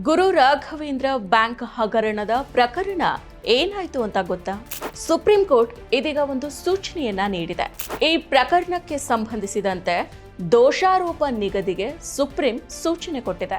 Guru Raghavendra bank ಹಗರಣದ ಪ್ರಕರಣ ಏನಾಯ್ತು ಅಂತ ಗೊತ್ತಾ? ಸುಪ್ರೀಂ ಕೋರ್ಟ್ ಇದೀಗ ಒಂದು ಸೂಚನೆಯನ್ನ ನೀಡಿದೆ. ಈ ಪ್ರಕರಣಕ್ಕೆ ಸಂಬಂಧಿಸಿದಂತೆ ದೋಷಾರೋಪ ನಿಗದಿಗೆ ಸುಪ್ರೀಂ ಸೂಚನೆ ಕೊಟ್ಟಿದೆ.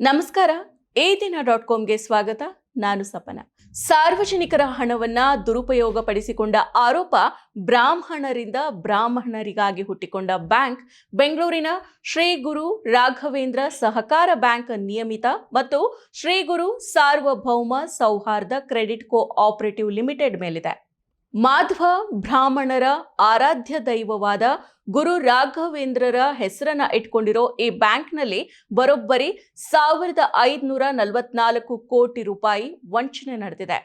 ನಮಸ್ಕಾರ ಏ ದಿನ ಡಾಟ್ ಕಾಮ್ಗೆ ಸ್ವಾಗತ. ನಾನು ಸಪನ. ಸಾರ್ವಜನಿಕರ ಹಣವನ್ನ ದುರುಪಯೋಗ ಪಡಿಸಿಕೊಂಡ ಆರೋಪ ಬ್ರಾಹ್ಮಣರಿಂದ ಬ್ರಾಹ್ಮಣರಿಗಾಗಿ ಹುಟ್ಟಿಕೊಂಡ ಬ್ಯಾಂಕ್ ಬೆಂಗಳೂರಿನ ಶ್ರೀ ಗುರು ರಾಘವೇಂದ್ರ ಸಹಕಾರ ಬ್ಯಾಂಕ್ ನಿಯಮಿತ ಮತ್ತು ಶ್ರೀ ಗುರು ಸಾರ್ವಭೌಮ ಸೌಹಾರ್ದ ಕ್ರೆಡಿಟ್ ಕೋ ಆಪರೇಟಿವ್ ಲಿಮಿಟೆಡ್ ಮೇಲಿದೆ. ಮಾಧ್ವ ಬ್ರಾಹ್ಮಣರ ಆರಾಧ್ಯ ದೈವವಾದ ಗುರು ರಾಘವೇಂದ್ರರ ಹೆಸರನ್ನ ಇಟ್ಕೊಂಡಿರೋ ಈ ಬ್ಯಾಂಕ್ನಲ್ಲಿ ಬರೋಬ್ಬರಿ ಸಾವಿರದ ಐದುನೂರ ನಲವತ್ನಾಲ್ಕು ಕೋಟಿ ರೂಪಾಯಿ ವಂಚನೆ ನಡೆದಿದೆ.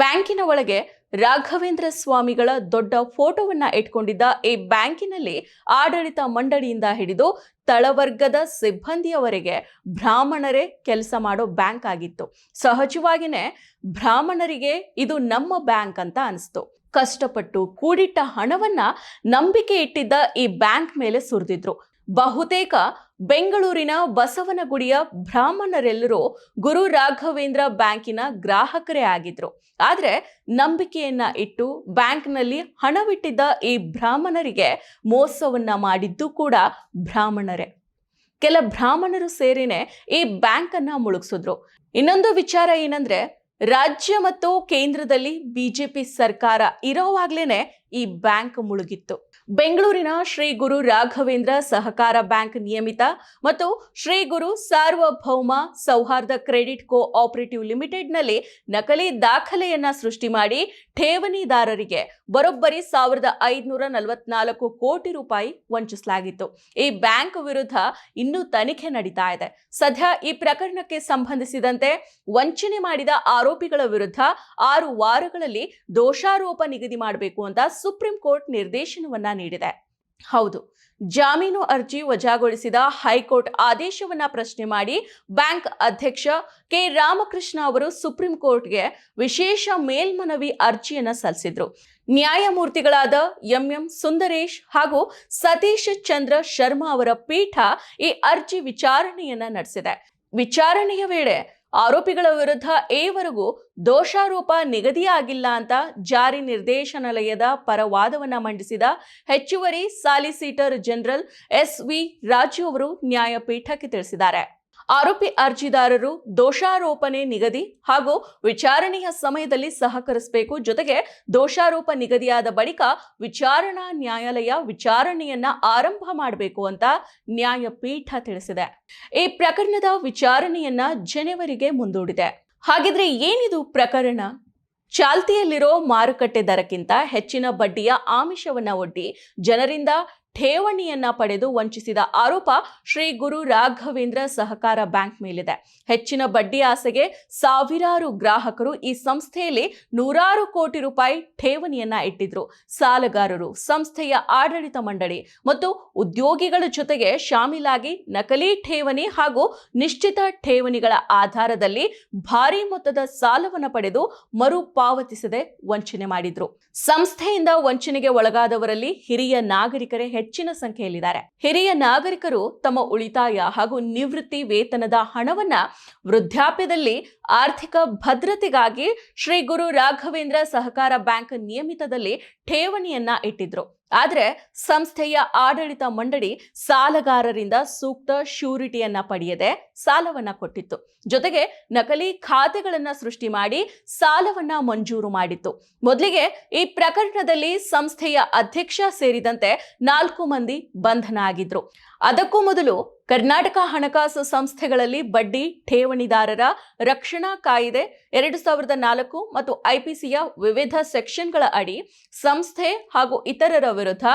ಬ್ಯಾಂಕಿನ ಒಳಗೆ ರಾಘವೇಂದ್ರ ಸ್ವಾಮಿಗಳ ದೊಡ್ಡ ಫೋಟೋವನ್ನ ಇಟ್ಕೊಂಡಿದ್ದ ಈ ಬ್ಯಾಂಕಿನಲ್ಲಿ ಆಡಳಿತ ಮಂಡಳಿಯಿಂದ ಹಿಡಿದು ತಳವರ್ಗದ ಸಿಬ್ಬಂದಿಯವರೆಗೆ ಬ್ರಾಹ್ಮಣರೇ ಕೆಲಸ ಮಾಡೋ ಬ್ಯಾಂಕ್ ಆಗಿತ್ತು. ಸಹಜವಾಗಿಯೇ ಬ್ರಾಹ್ಮಣರಿಗೆ ಇದು ನಮ್ಮ ಬ್ಯಾಂಕ್ ಅಂತ ಅನಿಸ್ತು. ಕಷ್ಟಪಟ್ಟು ಕೂಡಿಟ್ಟ ಹಣವನ್ನ ನಂಬಿಕೆ ಇಟ್ಟಿದ್ದ ಈ ಬ್ಯಾಂಕ್ ಮೇಲೆ ಸುರಿದಿದ್ರು. ಬಹುತೇಕ ಬೆಂಗಳೂರಿನ ಬಸವನಗುಡಿಯ ಬ್ರಾಹ್ಮಣರೆಲ್ಲರೂ ಗುರು ರಾಘವೇಂದ್ರ ಬ್ಯಾಂಕಿನ ಗ್ರಾಹಕರೇ ಆಗಿದ್ರು. ಆದರೆ ನಂಬಿಕೆಯನ್ನ ಇಟ್ಟು ಬ್ಯಾಂಕ್ನಲ್ಲಿ ಹಣವಿಟ್ಟಿದ್ದ ಈ ಬ್ರಾಹ್ಮಣರಿಗೆ ಮೋಸವನ್ನ ಮಾಡಿದ್ದು ಕೂಡ ಬ್ರಾಹ್ಮಣರೇ. ಕೆಲ ಬ್ರಾಹ್ಮಣರು ಸೇರಿನೇ ಈ ಬ್ಯಾಂಕನ್ನ ಮುಳುಗಿಸಿದ್ರು. ಇನ್ನೊಂದು ವಿಚಾರ ಏನಂದ್ರೆ, ರಾಜ್ಯ ಮತ್ತು ಕೇಂದ್ರದಲ್ಲಿ ಬಿಜೆಪಿ ಸರ್ಕಾರ ಇರೋವಾಗ್ಲೇನೆ ಈ ಬ್ಯಾಂಕ್ ಮುಳುಗಿತ್ತು. ಬೆಂಗಳೂರಿನ ಶ್ರೀ ಗುರು ರಾಘವೇಂದ್ರ ಸಹಕಾರ ಬ್ಯಾಂಕ್ ನಿಯಮಿತ ಮತ್ತು ಶ್ರೀ ಗುರು ಸಾರ್ವಭೌಮ ಸೌಹಾರ್ದ ಕ್ರೆಡಿಟ್ ಕೋ ಆಪರೇಟಿವ್ ಲಿಮಿಟೆಡ್ನಲ್ಲಿ ನಕಲಿ ದಾಖಲೆಯನ್ನ ಸೃಷ್ಟಿ ಮಾಡಿ ಠೇವಣಿದಾರರಿಗೆ ಬರೋಬ್ಬರಿ ಸಾವಿರದ ಐದುನೂರ ನಲವತ್ನಾಲ್ಕು ಕೋಟಿ ರೂಪಾಯಿ ವಂಚಿಸಲಾಗಿತ್ತು. ಈ ಬ್ಯಾಂಕ್ ವಿರುದ್ಧ ಇನ್ನೂ ತನಿಖೆ ನಡೀತಾ ಇದೆ. ಸದ್ಯ ಈ ಪ್ರಕರಣಕ್ಕೆ ಸಂಬಂಧಿಸಿದಂತೆ ವಂಚನೆ ಮಾಡಿದ ಆರೋಪಿಗಳ ವಿರುದ್ಧ ಆರು ವಾರಗಳಲ್ಲಿ ದೋಷಾರೋಪ ನಿಗದಿ ಮಾಡಬೇಕು ಅಂತ ಸುಪ್ರೀಂ ಕೋರ್ಟ್ ನಿರ್ದೇಶನವನ್ನ ನೀಡಿದೆ. ಹೌದು, ಜಾಮೀನು ಅರ್ಜಿ ವಜಾಗೊಳಿಸಿದ ಹೈಕೋರ್ಟ್ ಆದೇಶವನ್ನ ಪ್ರಶ್ನೆ ಮಾಡಿ ಬ್ಯಾಂಕ್ ಅಧ್ಯಕ್ಷ ಕೆ. ರಾಮಕೃಷ್ಣ ಅವರು ಸುಪ್ರೀಂ ಕೋರ್ಟ್ಗೆ ವಿಶೇಷ ಮೇಲ್ಮನವಿ ಅರ್ಜಿಯನ್ನ ಸಲ್ಲಿಸಿದ್ರು. ನ್ಯಾಯಮೂರ್ತಿಗಳಾದ ಎಂಎಂ ಸುಂದರೇಶ್ ಹಾಗೂ ಸತೀಶ್ ಚಂದ್ರ ಶರ್ಮಾ ಅವರ ಪೀಠ ಈ ಅರ್ಜಿ ವಿಚಾರಣೆಯನ್ನ ನಡೆಸಿದೆ. ವಿಚಾರಣೆಯ ವೇಳೆ ಆರೋಪಿಗಳ ವಿರುದ್ಧ ಏವರೆಗೂ ದೋಷಾರೋಪ ನಿಗದಿಯಾಗಿಲ್ಲ ಅಂತ ಜಾರಿ ನಿರ್ದೇಶನಾಲಯದ ಪರ ವಾದವನ್ನು ಮಂಡಿಸಿದ ಹೆಚ್ಚುವರಿ solicitor general S V Raju ಅವರು ನ್ಯಾಯಪೀಠಕ್ಕೆ ತಿಳಿಸಿದ್ದಾರೆ. ಆರೋಪಿ ಅರ್ಜಿದಾರರು ದೋಷಾರೋಪಣೆ ನಿಗದಿ ಹಾಗೂ ವಿಚಾರಣೆಯ ಸಮಯದಲ್ಲಿ ಸಹಕರಿಸಬೇಕು. ಜೊತೆಗೆ ದೋಷಾರೋಪ ನಿಗದಿಯಾದ ಬಳಿಕ ವಿಚಾರಣಾ ನ್ಯಾಯಾಲಯ ವಿಚಾರಣೆಯನ್ನ ಆರಂಭ ಮಾಡಬೇಕು ಅಂತ ನ್ಯಾಯಪೀಠ ತಿಳಿಸಿದೆ. ಈ ಪ್ರಕರಣದ ವಿಚಾರಣೆಯನ್ನ ಜನವರಿಗೆ ಮುಂದೂಡಿದೆ. ಹಾಗಿದ್ರೆ ಏನಿದು ಪ್ರಕರಣ? ಚಾಲ್ತಿಯಲ್ಲಿರೋ ಮಾರುಕಟ್ಟೆ ದರಕ್ಕಿಂತ ಹೆಚ್ಚಿನ ಬಡ್ಡಿಯ ಆಮಿಷವನ್ನ ಒಡ್ಡಿ ಜನರಿಂದ ಠೇವಣಿಯನ್ನ ಪಡೆದು ವಂಚಿಸಿದ ಆರೋಪ ಶ್ರೀ ಗುರು ರಾಘವೇಂದ್ರ ಸಹಕಾರ ಬ್ಯಾಂಕ್ ಮೇಲಿದೆ. ಹೆಚ್ಚಿನ ಬಡ್ಡಿ ಆಸೆಗೆ ಸಾವಿರಾರು ಗ್ರಾಹಕರು ಈ ಸಂಸ್ಥೆಯಲ್ಲಿ ನೂರಾರು ಕೋಟಿ ರೂಪಾಯಿ ಠೇವಣಿಯನ್ನ ಇಟ್ಟಿದ್ರು. ಸಾಲಗಾರರು, ಸಂಸ್ಥೆಯ ಆಡಳಿತ ಮಂಡಳಿ ಮತ್ತು ಉದ್ಯೋಗಿಗಳ ಜೊತೆಗೆ ಶಾಮೀಲಾಗಿ ನಕಲಿ ಠೇವಣಿ ಹಾಗೂ ನಿಶ್ಚಿತ ಠೇವಣಿಗಳ ಆಧಾರದಲ್ಲಿ ಭಾರಿ ಮೊತ್ತದ ಸಾಲವನ್ನು ಪಡೆದು ಮರುಪಾವತಿಸದೆ ವಂಚನೆ ಮಾಡಿದ್ರು. ಸಂಸ್ಥೆಯಿಂದ ವಂಚನೆಗೆ ಒಳಗಾದವರಲ್ಲಿ ಹಿರಿಯ ನಾಗರಿಕರೇ ಹೆಚ್ಚಿನ ಸಂಖ್ಯೆಯಲ್ಲಿದ್ದಾರೆ. ಹಿರಿಯ ನಾಗರಿಕರು ತಮ್ಮ ಉಳಿತಾಯ ಹಾಗೂ ನಿವೃತ್ತಿ ವೇತನದ ಹಣವನ್ನ ವೃದ್ಧಾಪ್ಯದಲ್ಲಿ ಆರ್ಥಿಕ ಭದ್ರತೆಗಾಗಿ ಶ್ರೀ ಗುರು ರಾಘವೇಂದ್ರ ಸಹಕಾರ ಬ್ಯಾಂಕ್ ನಿಯಮಿತದಲ್ಲಿ ಠೇವಣಿಯನ್ನ ಇಟ್ಟಿದ್ರು. ಆದ್ರೆ ಸಂಸ್ಥೆಯ ಆಡಳಿತ ಮಂಡಳಿ ಸಾಲಗಾರರಿಂದ ಸೂಕ್ತ ಶ್ಯೂರಿಟಿಯನ್ನ ಪಡೆಯದೆ ಸಾಲವನ್ನ ಕೊಟ್ಟಿತ್ತು. ಜೊತೆಗೆ ನಕಲಿ ಖಾತೆಗಳನ್ನ ಸೃಷ್ಟಿ ಮಾಡಿ ಸಾಲವನ್ನ ಮಂಜೂರು ಮಾಡಿತ್ತು. ಮೊದಲಿಗೆ ಈ ಪ್ರಕರಣದಲ್ಲಿ ಸಂಸ್ಥೆಯ ಅಧ್ಯಕ್ಷ ಸೇರಿದಂತೆ ನಾಲ್ಕು ಮಂದಿ ಬಂಧನ ಆಗಿದ್ರು. ಅದಕ್ಕೂ ಮೊದಲು ಕರ್ನಾಟಕ ಹಣಕಾಸು ಸಂಸ್ಥೆಗಳಲ್ಲಿ ಬಡ್ಡಿ ಠೇವಣಿದಾರರ ರಕ್ಷಣಾ ಕಾಯ್ದೆ ಎರಡು ಸಾವಿರದ ನಾಲ್ಕು ಮತ್ತು ಐಪಿಸಿಯ ವಿವಿಧ ಸೆಕ್ಷನ್ಗಳ ಅಡಿ ಸಂಸ್ಥೆ ಹಾಗೂ ಇತರರ ವಿರುದ್ಧ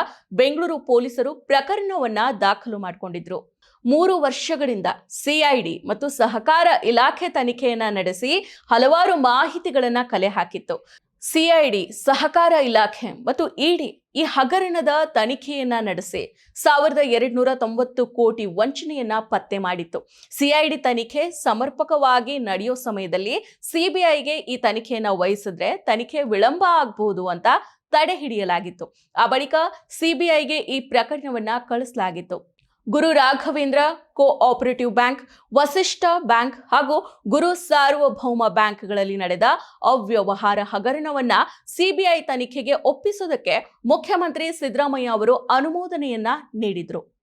ಬೆಂಗಳೂರು ಪೊಲೀಸರು ಪ್ರಕರಣವನ್ನ ದಾಖಲು ಮಾಡಿಕೊಂಡಿದ್ರು. ಮೂರು ವರ್ಷಗಳಿಂದ ಸಿಐಡಿ ಮತ್ತು ಸಹಕಾರ ಇಲಾಖೆ ತನಿಖೆಯನ್ನ ನಡೆಸಿ ಹಲವಾರು ಮಾಹಿತಿಗಳನ್ನ ಕಲೆ ಹಾಕಿತ್ತು. ಸಿಐಡಿ ಸಹಕಾರ ಇಲಾಖೆ ಮತ್ತು ಇಡಿ ಈ ಹಗರಣದ ತನಿಖೆಯನ್ನ ನಡೆಸಿ ಸಾವಿರದ ಎರಡ್ನೂರ ತೊಂಬತ್ತು ಕೋಟಿ ವಂಚನೆಯನ್ನ ಪತ್ತೆ ಮಾಡಿತ್ತು. ಸಿಐಡಿ ತನಿಖೆ ಸಮರ್ಪಕವಾಗಿ ನಡೆಯೋ ಸಮಯದಲ್ಲಿ ಸಿಬಿಐಗೆ ಈ ತನಿಖೆಯನ್ನ ವಹಿಸಿದ್ರೆ ತನಿಖೆ ವಿಳಂಬ ಆಗಬಹುದು ಅಂತ ತಡೆ ಹಿಡಿಯಲಾಗಿತ್ತು. ಆ ಬಳಿಕ ಸಿಬಿಐಗೆ ಈ ಪ್ರಕರಣವನ್ನ ಕಳಿಸಲಾಗಿತ್ತು. Guru Raghavendra co operative bank Vasishtha bank ಹಾಗೂ ಗುರು ಸಾರ್ವಭೌಮ ಬ್ಯಾಂಕ್ಗಳಲ್ಲಿ ನಡೆದ ಅವ್ಯವಹಾರ ಹಗರಣವನ್ನ ಸಿಬಿಐ ತನಿಖೆಗೆ ಒಪ್ಪಿಸೋದಕ್ಕೆ ಮುಖ್ಯಮಂತ್ರಿ ಸಿದ್ದರಾಮಯ್ಯ ಅವರು ಅನುಮೋದನೆಯನ್ನ ನೀಡಿದ್ರು.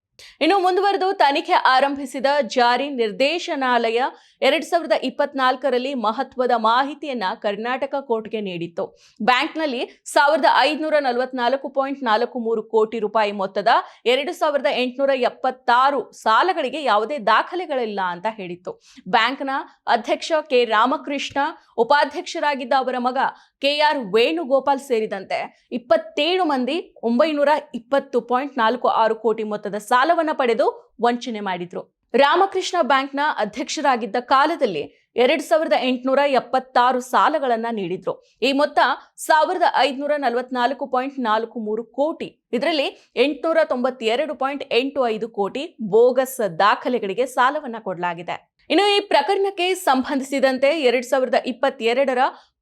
ಇನ್ನು ಮುಂದುವರೆದು ತನಿಖೆ ಆರಂಭಿಸಿದ ಜಾರಿ ನಿರ್ದೇಶನಾಲಯ ಎರಡ್ ಸಾವಿರದ ಇಪ್ಪತ್ನಾಲ್ಕರಲ್ಲಿ ಮಹತ್ವದ ಮಾಹಿತಿಯನ್ನ ಕರ್ನಾಟಕ ಕೋರ್ಟ್ಗೆ ನೀಡಿತ್ತು. ಬ್ಯಾಂಕ್ನಲ್ಲಿ ಸಾವಿರದ ಐದುನೂರ ನಲವತ್ನಾಲ್ಕು ಪಾಯಿಂಟ್ ನಾಲ್ಕು ಮೂರು ಕೋಟಿ ರೂಪಾಯಿ ಮೊತ್ತದ ಎರಡು ಸಾವಿರದ ಎಂಟುನೂರ ಎಪ್ಪತ್ತಾರು ಸಾಲಗಳಿಗೆ ಯಾವುದೇ ದಾಖಲೆಗಳಿಲ್ಲ ಅಂತ ಹೇಳಿತ್ತು. ಬ್ಯಾಂಕ್ನ ಅಧ್ಯಕ್ಷ ಕೆ. ರಾಮಕೃಷ್ಣ, ಉಪಾಧ್ಯಕ್ಷರಾಗಿದ್ದ ಅವರ ಮಗ ಕೆಆರ್ ವೇಣುಗೋಪಾಲ್ ಸೇರಿದಂತೆ ಇಪ್ಪತ್ತೇಳು ಮಂದಿ ಒಂಬೈನೂರ ಇಪ್ಪತ್ತು ಪಾಯಿಂಟ್ ನಾಲ್ಕು ಆರು ಕೋಟಿ ಮೊತ್ತದ ಸಾಲವನ್ನ ಪಡೆದು ವಂಚನೆ ಮಾಡಿದ್ರು. ರಾಮಕೃಷ್ಣ ಬ್ಯಾಂಕ್ನ ಅಧ್ಯಕ್ಷರಾಗಿದ್ದ ಕಾಲದಲ್ಲಿ ಎರಡ್ ಸಾವಿರದ ಎಂಟುನೂರ ಎಪ್ಪತ್ತಾರು ಸಾಲಗಳನ್ನ ನೀಡಿದ್ರು. ಈ ಮೊತ್ತ ಸಾವಿರದ ಐದುನೂರ ನಲವತ್ನಾಲ್ಕು ಪಾಯಿಂಟ್ ನಾಲ್ಕು ಮೂರು ಕೋಟಿ, ಇದರಲ್ಲಿ ಎಂಟುನೂರ ತೊಂಬತ್ತೆರಡು ಪಾಯಿಂಟ್ ಎಂಟು ಐದು ಕೋಟಿ ಬೋಗಸ್ ದಾಖಲೆಗಳಿಗೆ ಸಾಲವನ್ನ ಕೊಡಲಾಗಿದೆ. ಇನ್ನು ಈ ಪ್ರಕರಣಕ್ಕೆ ಸಂಬಂಧಿಸಿದಂತೆ ಎರಡ್ ಸಾವಿರದ ಇಪ್ಪತ್ತೆರಡರ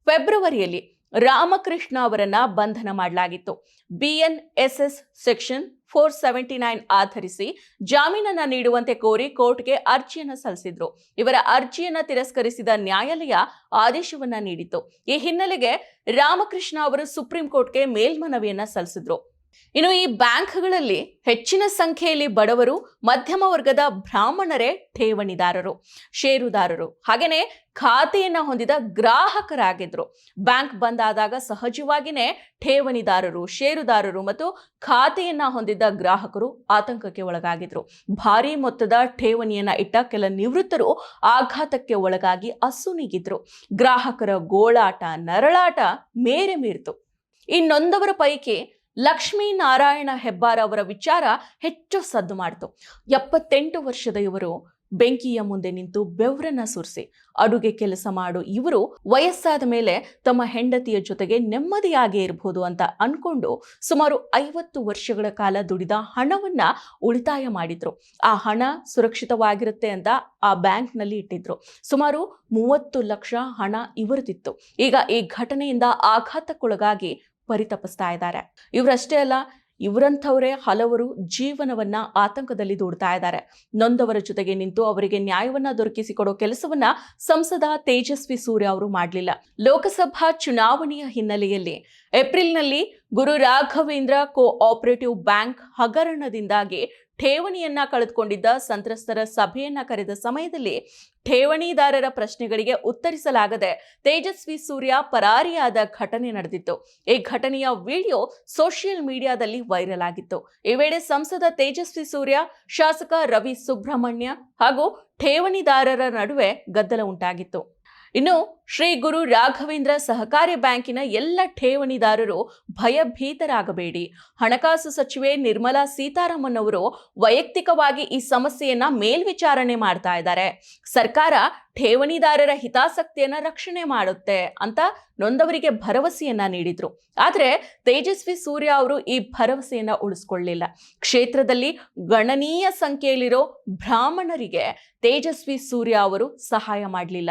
ಫೆಬ್ರವರಿಯಲ್ಲಿ ರಾಮಕೃಷ್ಣ ಅವರನ್ನ ಬಂಧನ ಮಾಡಲಾಗಿತ್ತು. B N S S section four seventy nine ಆಧರಿಸಿ ಜಾಮೀನನ್ನ ನೀಡುವಂತೆ ಕೋರಿ ಕೋರ್ಟ್ಗೆ ಅರ್ಜಿಯನ್ನು ಸಲ್ಲಿಸಿದ್ರು. ಇವರ ಅರ್ಜಿಯನ್ನ ತಿರಸ್ಕರಿಸಿದ ನ್ಯಾಯಾಲಯ ಆದೇಶವನ್ನ ನೀಡಿತ್ತು. ಈ ಹಿನ್ನೆಲೆಗೆ ರಾಮಕೃಷ್ಣ ಅವರು ಸುಪ್ರೀಂ ಕೋರ್ಟ್ಗೆ ಮೇಲ್ಮನವಿಯನ್ನ ಸಲ್ಲಿಸಿದ್ರು. ಇನ್ನು ಈ ಬ್ಯಾಂಕ್ಗಳಲ್ಲಿ ಹೆಚ್ಚಿನ ಸಂಖ್ಯೆಯಲ್ಲಿ ಬಡವರು ಮಧ್ಯಮ ವರ್ಗದ ಬ್ರಾಹ್ಮಣರೇ ಠೇವಣಿದಾರರು, ಷೇರುದಾರರು. ಹಾಗೇನೆ ಖಾತೆಯನ್ನ ಹೊಂದಿದ ಗ್ರಾಹಕರಾಗಿದ್ರು. ಬ್ಯಾಂಕ್ ಬಂದ್ ಆದಾಗ ಸಹಜವಾಗಿಯೇ ಠೇವಣಿದಾರರು, ಷೇರುದಾರರು ಮತ್ತು ಖಾತೆಯನ್ನ ಹೊಂದಿದ್ದ ಗ್ರಾಹಕರು ಆತಂಕಕ್ಕೆ ಒಳಗಾಗಿದ್ರು. ಭಾರಿ ಮೊತ್ತದ ಠೇವಣಿಯನ್ನ ಇಟ್ಟ ಕೆಲ ನಿವೃತ್ತರು ಆಘಾತಕ್ಕೆ ಒಳಗಾಗಿ ಅಸುನೀಗಿದ್ರು. ಗ್ರಾಹಕರ ಗೋಳಾಟ, ನರಳಾಟ ಮೇರೆ ಮೀರಿತು. ಇನ್ನೊಂದವರ ಪೈಕಿ ಲಕ್ಷ್ಮೀ ನಾರಾಯಣ ಹೆಬ್ಬಾರ ಅವರ ವಿಚಾರ ಹೆಚ್ಚು ಸದ್ದು ಮಾಡಿತು. ಎಪ್ಪತ್ತೆಂಟು ವರ್ಷದ ಇವರು ಬೆಂಕಿಯ ಮುಂದೆ ನಿಂತು ಬೆವರನ್ನ ಸುರಿಸಿ, ಅಡುಗೆ ಕೆಲಸ ಮಾಡು ಇವರು ವಯಸ್ಸಾದ ಮೇಲೆ ತಮ್ಮ ಹೆಂಡತಿಯ ಜೊತೆಗೆ ನೆಮ್ಮದಿಯಾಗಿ ಇರಬಹುದು ಅಂತ ಅನ್ಕೊಂಡು ಸುಮಾರು ಐವತ್ತು ವರ್ಷಗಳ ಕಾಲ ದುಡಿದ ಹಣವನ್ನ ಉಳಿತಾಯ ಮಾಡಿದ್ರು. ಆ ಹಣ ಸುರಕ್ಷಿತವಾಗಿರುತ್ತೆ ಅಂತ ಆ ಬ್ಯಾಂಕ್ನಲ್ಲಿ ಇಟ್ಟಿದ್ರು. ಸುಮಾರು ಮೂವತ್ತು ಲಕ್ಷ ಹಣ ಇವರದಿತ್ತು. ಈಗ ಈ ಘಟನೆಯಿಂದ ಆಘಾತಕ್ಕೊಳಗಾಗಿ ಪರಿತಪಿಸ್ತಾ ಇದ್ದಾರೆ. ಇವರಷ್ಟೇ ಅಲ್ಲ, ಇವರಂಥವರೇ ಹಲವರು ಜೀವನವನ್ನ ಆತಂಕದಲ್ಲಿ ದೂಡ್ತಾ ಇದ್ದಾರೆ. ನೊಂದವರ ಜೊತೆಗೆ ನಿಂತು ಅವರಿಗೆ ನ್ಯಾಯವನ್ನ ದೊರಕಿಸಿಕೊಡೋ ಕೆಲಸವನ್ನ ಸಂಸದ ತೇಜಸ್ವಿ ಸೂರ್ಯ ಅವರು ಮಾಡಲಿಲ್ಲ. ಲೋಕಸಭಾ ಚುನಾವಣೆಯ ಹಿನ್ನೆಲೆಯಲ್ಲಿ ಏಪ್ರಿಲ್ನಲ್ಲಿ Guru Raghavendra co operative bank ಹಗರಣದಿಂದಾಗಿ ಠೇವಣಿಯನ್ನ ಕಳೆದುಕೊಂಡಿದ್ದ ಸಂತ್ರಸ್ತರ ಸಭೆಯನ್ನ ಕರೆದ ಸಮಯದಲ್ಲಿ ಠೇವಣಿದಾರರ ಪ್ರಶ್ನೆಗಳಿಗೆ ಉತ್ತರಿಸಲಾಗದೆ ತೇಜಸ್ವಿ ಸೂರ್ಯ ಪರಾರಿಯಾದ ಘಟನೆ ನಡೆದಿತ್ತು. ಈ ಘಟನೆಯ ವಿಡಿಯೋ ಸೋಷಿಯಲ್ ಮೀಡಿಯಾದಲ್ಲಿ ವೈರಲ್ ಆಗಿತ್ತು. ಈ ವೇಳೆ ಸಂಸದ ತೇಜಸ್ವಿ ಸೂರ್ಯ, ಶಾಸಕ ರವಿ ಸುಬ್ರಹ್ಮಣ್ಯ ಹಾಗೂ ಠೇವಣಿದಾರರ ನಡುವೆ ಗದ್ದಲ ಉಂಟಾಗಿತ್ತು. ಇನ್ನು ಶ್ರೀ ಗುರು ರಾಘವೇಂದ್ರ ಸಹಕಾರಿ ಬ್ಯಾಂಕಿನ ಎಲ್ಲ ಠೇವಣಿದಾರರು ಭಯಭೀತರಾಗಬೇಡಿ. ಹಣಕಾಸು ಸಚಿವೆ ನಿರ್ಮಲಾ ಸೀತಾರಾಮನ್ ಅವರು ವೈಯಕ್ತಿಕವಾಗಿ ಈ ಸಮಸ್ಯೆಯನ್ನ ಮೇಲ್ವಿಚಾರಣೆ ಮಾಡ್ತಾ ಇದ್ದಾರೆ. ಸರ್ಕಾರ ಠೇವಣಿದಾರರ ಹಿತಾಸಕ್ತಿಯನ್ನ ರಕ್ಷಣೆ ಮಾಡುತ್ತೆ ಅಂತ ನೊಂದವರಿಗೆ ಭರವಸೆಯನ್ನ ನೀಡಿದ್ರು. ಆದರೆ ತೇಜಸ್ವಿ ಸೂರ್ಯ ಅವರು ಈ ಭರವಸೆಯನ್ನ ಉಳಿಸ್ಕೊಳ್ಳಿಲ್ಲ. ಕ್ಷೇತ್ರದಲ್ಲಿ ಗಣನೀಯ ಸಂಖ್ಯೆಯಲ್ಲಿರೋ ಬ್ರಾಹ್ಮಣರಿಗೆ ತೇಜಸ್ವಿ ಸೂರ್ಯ ಅವರು ಸಹಾಯ ಮಾಡಲಿಲ್ಲ.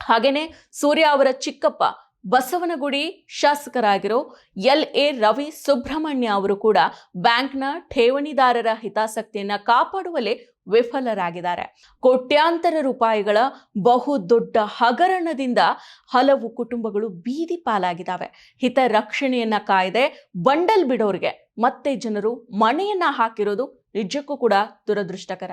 ಹಾಗೇನೆ ಸೂರ್ಯ ಅವರ ಚಿಕ್ಕಪ್ಪ ಬಸವನಗುಡಿ ಶಾಸಕರಾಗಿರೋ ಎಲ್ ಎ ರವಿ ಸುಬ್ರಹ್ಮಣ್ಯ ಅವರು ಕೂಡ ಬ್ಯಾಂಕ್ನ ಠೇವಣಿದಾರರ ಹಿತಾಸಕ್ತಿಯನ್ನ ಕಾಪಾಡುವಲ್ಲಿ ವಿಫಲರಾಗಿದ್ದಾರೆ. ಕೋಟ್ಯಾಂತರ ರೂಪಾಯಿಗಳ ಬಹುದೊಡ್ಡ ಹಗರಣದಿಂದ ಹಲವು ಕುಟುಂಬಗಳು ಬೀದಿ ಪಾಲಾಗಿದ್ದಾವೆ. ಹಿತ ರಕ್ಷಣೆಯನ್ನ ಕಾಯ್ದೆ ಬಂಡಲ್ ಬಿಡೋರಿಗೆ ಮತ್ತೆ ಜನರು ಮಣೆಯನ್ನ ಹಾಕಿರೋದು ನಿಜಕ್ಕೂ ಕೂಡ ದುರದೃಷ್ಟಕರ.